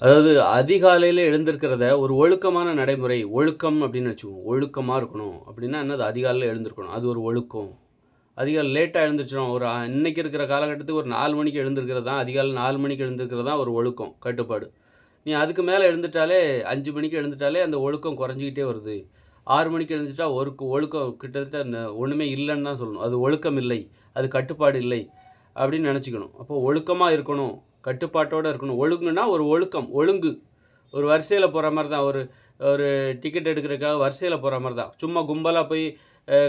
அதாவது அதிகாலையில் எழுந்திருக்கிறத ஒரு ஒழுக்கமான நடைமுறை ஒழுக்கம் அப்படின்னு வச்சுக்கோங்க. ஒழுக்கமாக இருக்கணும். அப்படின்னா என்னது? அதிகாலையில் எழுந்திருக்கணும். அது ஒரு ஒழுக்கம். அதிகாலை லேட்டாக எழுந்திரிச்சிடும் ஒரு இன்றைக்கி இன்னைக்கு இருக்கிற காலகட்டத்துக்கு ஒரு நாலு மணிக்கு எழுந்திருக்கிறது? தான் அதிகாலை நாலு மணிக்கு எழுந்திருக்கிறது? தான் ஒரு ஒழுக்கம் கட்டுப்பாடு. நீ அதுக்கு மேலே எழுந்துட்டாலே அஞ்சு மணிக்கு எழுந்துட்டாலே அந்த ஒழுக்கம் குறைஞ்சிக்கிட்டே வருது. ஆறு மணிக்கு எழுந்துட்டா ஒரு ஒழுக்கம் கிட்டத்தட்ட ஒன்றுமே இல்லைன்னு தான் சொல்லணும். அது ஒழுக்கம் இல்லை அது கட்டுப்பாடு இல்லை. அப்படின்னு நினச்சிக்கணும். அப்போ ஒழுக்கமாக இருக்கணும். கட்டுப்பாட்டோடு இருக்கணும். ஒழுங்குனா ஒரு ஒழுக்கம் ஒழுங்கு. ஒரு வரிசையில் போகிற மாதிரி தான். ஒரு ஒரு டிக்கெட் எடுக்கிறதுக்காக வரிசையில் போகிற மாதிரி தான். சும்மா கும்பலாக போய்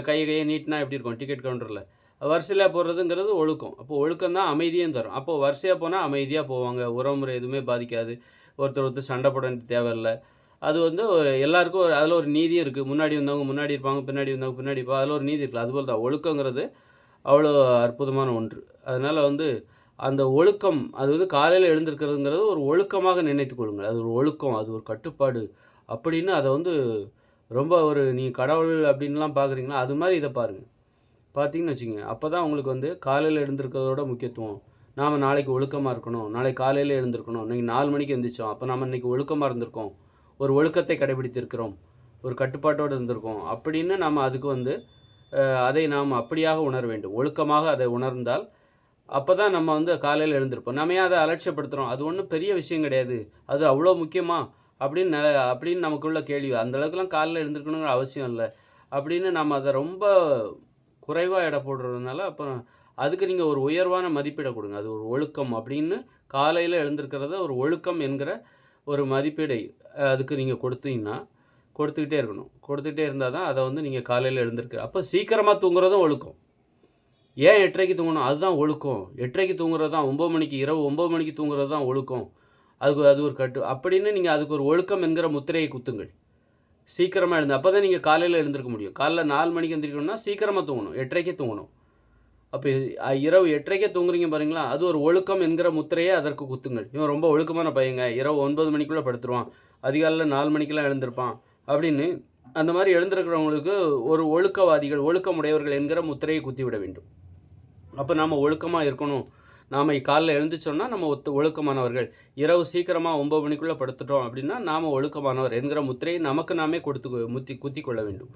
கையை கையை நீட்டினா எப்படி இருக்கும் டிக்கெட் கவுண்டரில் வரிசையில் போகிறதுங்கிறது ஒழுக்கம். அப்போ ஒழுக்கம் தான் அமைதியும் தரும். அப்போ வரிசையாக போனால் அமைதியாக போவாங்க. உறவுமுறை எதுவுமே பாதிக்காது. ஒருத்தர் ஒருத்தர் சண்டை போட வேண்டிய தேவையில்லை அது வந்து ஒரு எல்லாருக்கும் ஒரு அதில் ஒரு நீதியும் இருக்குது முன்னாடி வந்தவங்க முன்னாடி இருப்பாங்க பின்னாடி வந்தவங்க பின்னாடி இருப்பாங்க. அதில் ஒரு நீதி இருக்குது அதுபோல் தான். ஒழுக்கங்கிறது அவ்வளோ அற்புதமான ஒன்று. அதனால் வந்து அந்த ஒழுக்கம் அது வந்து காலையில் எழுந்திருக்கிறதுங்கிறது ஒரு ஒழுக்கமாக நினைத்து கொள்ளுங்கள். அது ஒரு ஒழுக்கம் அது ஒரு கட்டுப்பாடு அப்படின்னு அதை வந்து ரொம்ப ஒரு நீ கடவுள் அப்படின்லாம் பார்க்குறீங்களா அது மாதிரி இதை பாருங்கள் பார்த்தீங்கன்னு வச்சுக்கோங்க அப்போ தான் உங்களுக்கு வந்து காலையில் எழுந்திருக்கிறதோட முக்கியத்துவம். நாம் நாளைக்கு ஒழுக்கமாக இருக்கணும் நாளைக்கு காலையில் எழுந்திருக்கணும் இன்றைக்கி நாலு மணிக்கு எழுந்திரிச்சோம் அப்போ நாம் இன்றைக்கி ஒழுக்கமாக இருந்திருக்கோம் ஒரு ஒழுக்கத்தை கடைபிடித்திருக்கிறோம் ஒரு கட்டுப்பாட்டோடு இருந்திருக்கோம் அப்படின்னு நாம் அதுக்கு வந்து அதை நாம் அப்படியாக உணர வேண்டும். ஒழுக்கமாக அதை உணர்ந்தால் அப்போ தான் நம்ம வந்து காலையில் எழுந்திருப்போம். நம்ம ஏன் அதை அலட்சியப்படுத்துகிறோம் அது ஒன்றும் பெரிய விஷயம் கிடையாது. அது அவ்வளோ முக்கியமா? அப்படின்னு நெ- அப்படின்னு நமக்குள்ள கேள்வி. அந்த அளவுக்குலாம் காலையில் எழுந்திருக்கணுங்கிற அவசியம் இல்லை. அப்படின்னு நம்ம அதை ரொம்ப குறைவாக எடை போடுறதுனால அப்புறம் அதுக்கு நீங்கள் ஒரு உயர்வான மதிப்பீடை கொடுங்க. அது ஒரு ஒழுக்கம் அப்படின்னு காலையில் எழுந்திருக்கிறத ஒரு ஒழுக்கம் என்கிற ஒரு மதிப்பீடை அதுக்கு நீங்கள் கொடுத்தீங்கன்னா கொடுத்துக்கிட்டே இருக்கணும். கொடுத்துக்கிட்டே இருந்தால் தான் அதை வந்து நீங்கள் காலையில் எழுந்திருக்க அப்போ சீக்கிரமாக தூங்குறதும் ஒழுக்கம். ஏன் எட்டரைக்கு தூங்கணும்? அதுதான் ஒழுக்கம். எட்டரைக்கு தூங்குறது தான் ஒம்பது மணிக்கு இரவு ஒம்பது மணிக்கு தூங்குறது தான் ஒழுக்கம். அதுக்கு அது ஒரு கட்டு. அப்படின்னு நீங்கள் அதுக்கு ஒரு ஒழுக்கம் என்கிற முத்திரையை குத்துங்கள். சீக்கிரமாக எழுந்து அப்போ தான் நீங்கள் காலையில் எழுந்திருக்க முடியும். காலைல நாலு மணிக்கு எழுந்திரிக்கணும்னா சீக்கிரமாக தூங்கணும். எட்டரைக்கே தூங்கணும். அப்போ இரவு எட்டரைக்கே தூங்குறீங்க பாருங்களா அது ஒரு ஒழுக்கம் என்கிற முத்திரையை அதற்கு குத்துங்கள். இவன் ரொம்ப ஒழுக்கமான பையங்க. இரவு ஒன்பது மணிக்குள்ளே படுத்துருவான். அதிகாலையில் நாலு மணிக்கெல்லாம் எழுந்திருப்பான். அப்படின்னு அந்த மாதிரி எழுந்திருக்கிறவங்களுக்கு ஒரு ஒழுக்கவாதிகள் ஒழுக்கமுடையவர்கள் என்கிற முத்திரையை குத்தி விட வேண்டும். அப்போ நாம் ஒழுக்கமாக இருக்கணும். நாம் காலைல எழுந்துச்சோன்னா நம்ம ஒத்து ஒழுக்கமானவர்கள். இரவு சீக்கிரமாக ஒம்பது மணிக்குள்ளே படுத்துட்டோம் அப்படின்னா நாம் ஒழுக்கமானவர். என்கிற முத்திரையை நமக்கு நாமே கொடுத்து முத்தி குத்தி கொள்ள வேண்டும்.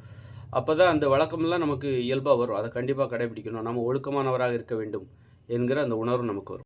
அப்போ தான் அந்த வழக்கமெல்லாம் நமக்கு இயல்பாக வரும். அதை கண்டிப்பாக கடைபிடிக்கணும். நம்ம ஒழுக்கமானவராக இருக்க வேண்டும் என்கிற அந்த உணர்வு நமக்கு வரும்.